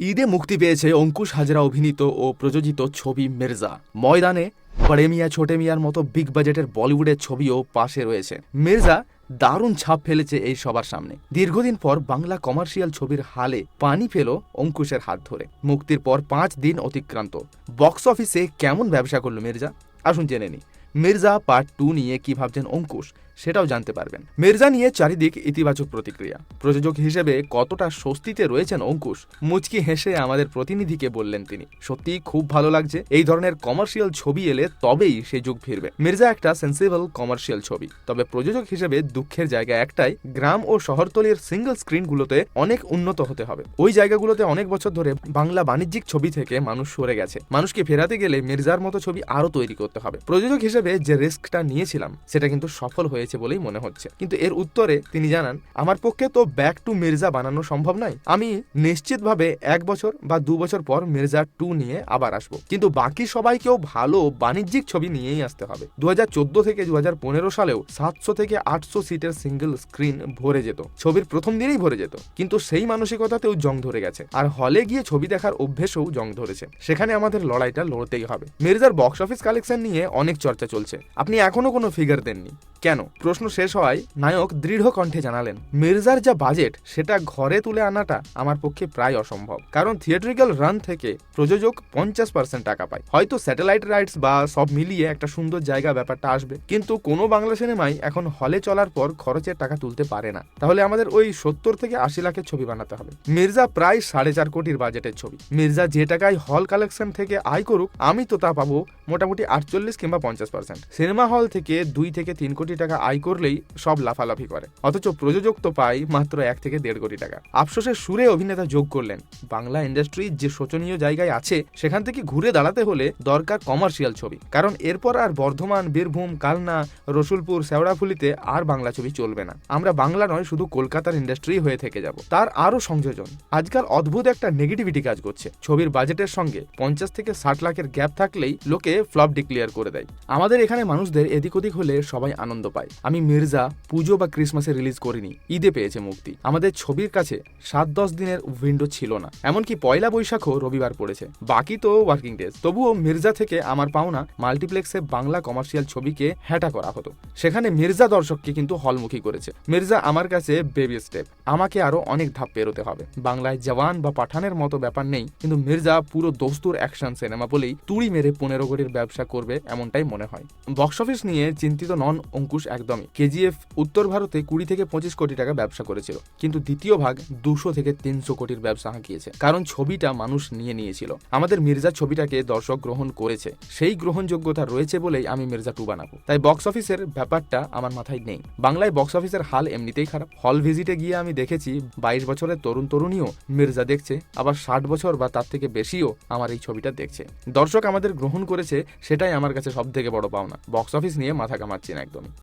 ঈদে মুক্তি পেয়েছে অঙ্কুশ হাজরা অভিনীত ও প্রযোজিত ছবি মির্জা। ময়দানে বড়ে মিয়া ছোটে মিয়ার মতো বিগ বাজেটের বলিউডের ছবিও পাশে রয়েছে। মির্জা দারুণ ছাপ ফেলেছে এই সবার সামনে। দীর্ঘদিন পর বাংলা কমার্শিয়াল ছবির হালে পানি পেল অঙ্কুশের হাত ধরে। মুক্তির পর পাঁচ দিন অতিক্রান্ত। বক্স অফিসে কেমন ব্যবসা করল মির্জা? আসুন জেনে নি মির্জা পার্ট টু নিয়ে কি ভাবছেন অঙ্কুশ? সেটাও জানতে পারবেন। মির্জা নিয়ে চারিদিক ইতিবাচক প্রতিক্রিয়া। প্রযোজক হিসেবে কতটা স্বস্তিতে রয়েছেন অঙ্কুশ, মুচকি হেসে আমাদের প্রতিনিধিকে বললেন তিনি। সত্যি খুব ভালো লাগছে, এই ধরনের কমার্শিয়াল ছবি এলে তবেই সে যুগ ফিরবে। মির্জা একটা সেন্সিবল কমার্শিয়াল ছবি, তবে প্রযোজক হিসেবে দুঃখের জায়গা একটাই, গ্রাম ও শহরতলির সিঙ্গেল স্ক্রিনগুলোতে অনেক উন্নত হতে হবে। ওই জায়গাগুলোতে অনেক বছর ধরে বাংলা বাণিজ্যিক ছবি থেকে মানুষ সরে গেছে। মানুষকে ফেরাতে গেলে মির্জার মতো ছবি আরও তৈরি করতে হবে। প্রযোজক হিসেবে যে রিস্কটা নিয়েছিলাম, সেটা কিন্তু সফল হয়েছে বলেই মনে হচ্ছে। কিন্তু এর উত্তরে তিনি জানান, আমার পক্ষে তো ব্যাক টু মির্জা বানানো সম্ভব নয়। আমি নিশ্চিতভাবে এক বছর বা দু বছর পর মির্জা টু নিয়ে আবার আসব। কিন্তু বাকি সবাইকেও ভালো বাণিজ্যিক ছবি নিয়েই আসতে হবে। দুহাজার চোদ্দ থেকে দুহাজার পনেরো সালেও সাতশো থেকে আটশো সিটের সিঙ্গেল স্ক্রিন ভরে যেত। ছবির প্রথম দিনেই ভরে যেত। কিন্তু সেই মানসিকতাতেও জং ধরে গেছে। আর হলে গিয়ে ছবি দেখার অভ্যেসও জং ধরেছে। সেখানে আমাদের লড়াইটা লড়তেই হবে। মির্জার বক্স অফিস কালেকশন নিয়ে অনেক চর্চা চলছে। আপনি এখনও কোনো ফিগার দেননি। কেন? প্রশ্ন শেষ হওয়ায় নায়ক দৃঢ় কণ্ঠে জানালেন, মির্জার যা বাজেট সেটা ঘরে তুলে আনাটা আমার পক্ষে প্রায় অসম্ভব। কারণ থিয়েট্রিক্যাল রান থেকে প্রযোজক পঞ্চাশ পার্সেন্ট টাকা পায়। হয়তো স্যাটেলাইট রাইটস বা সব মিলিয়ে একটা সুন্দর জায়গা ব্যাপারটা আসবে। কিন্তু কোনো বাংলা সিনেমাই এখন হলে চলার পর খরচের টাকা তুলতে পারে না। তাহলে আমাদের ওই সত্তর থেকে আশি লাখের ছবি বানাতে হবে। মির্জা প্রায় সাড়ে চার কোটির বাজেটের ছবি। মির্জা যে টাকায় হল কালেকশন থেকে আয় করুক, আমি তো তা পাবো মোটামুটি আটচল্লিশ কিংবা পঞ্চাশ পার্সেন্ট সিনেমা হল থেকে দুই থেকে তিন কোটি টাকা আয় করলেই সব লাফালাফি করে। অথচ প্রযোজক তো পায় মাত্র এক থেকে দেড় কোটি টাকা। আফসোসের সুরে অভিনেতা যোগ করলেন। বাংলা ইন্ডাস্ট্রি যে শোচনীয় জায়গায় আছে, সেখান থেকে ঘুরে দাঁড়াতে হলে দরকার কমার্শিয়াল ছবি। কারণ এরপর আর বর্ধমান, বীরভূম, কালনা, রসুলপুর শেওড়াফুলিতে আর বাংলা ছবি চলবে না। আমরা বাংলা নয়, শুধু কলকাতার ইন্ডাস্ট্রি হয়ে থেকে যাব। তার আরও সংযোজন। আজকাল অদ্ভুত একটা নেগেটিভিটি কাজ করছে। ছবির বাজেটের সঙ্গে পঞ্চাশ থেকে ষাট লাখের গ্যাপ থাকলেই লোকে ফ্লপ ডিক্লেয়ার করে দেয়। আমাদের এখানে মানুষদের এদিক ওদিক হলে সবাই আনন্দ পায়। আমি মির্জা পুজো বা ক্রিসমাসে রিলিজ করিনি, ঈদে পেয়েছে মুক্তি। আমাদের ছবির কাছে সাত দশ দিনের উইন্ডো ছিল না। এমনকি পয়লা বৈশাখও রবিবার পড়েছে। বাকি তো ওয়ার্কিং ডেজ তবুও মির্জা থেকে আমার পাওনা মাল্টিপ্লেক্সে বাংলা কমার্শিয়াল ছবিকে হ্যাটা করা হতো। সেখানে মির্জা দর্শককে কিন্তু হলমুখী করেছে। মির্জা আমার কাছে বেবি স্টেপ আমাকে আরও অনেক ধাপ পেরোতে হবে। বাংলায় জওয়ান বা পাঠানের মতো ব্যাপার নেই, কিন্তু মির্জা পুরো দোস্তুর অ্যাকশন সিনেমা বলেই তুড়ি মেরে পনেরো কোটির ব্যবসা করবে এমনটাই মনে হয়। বক্স অফিস নিয়ে চিন্তিত নন অঙ্কুশ একদমই। কেজিএফ উত্তর ভারতে কুড়ি থেকে পঁচিশ কোটি টাকা ব্যবসা করেছিল, কিন্তু দ্বিতীয় ভাগ দুশো থেকে তিনশো কোটির ব্যবসা হাঁকিয়েছে। কারণ ছবিটা মানুষ নিয়ে নিয়েছিল। আমাদের মির্জা ছবিটাকে দর্শক গ্রহণ করেছে। সেই গ্রহণযোগ্যতা রয়েছে বলেই আমি মির্জা টু বানাবো। তাই বক্স অফিসের ব্যাপারটা আমার মাথায় নেই। বাংলায় বক্স অফিসের হাল এমনিতেই খারাপ। হল ভিজিটে গিয়ে আমি দেখেছি, বাইশ বছরের তরুণ তরুণীও মির্জা দেখছে, আবার ষাট বছর বা তার থেকে বেশিও আমার এই ছবিটা দেখছে। দর্শক আমাদের গ্রহণ করেছে, সেটাই আমার কাছে সব থেকে বড় পাওনা। বক্স অফিস নিয়ে মাথা কামাচ্ছি না একদমই।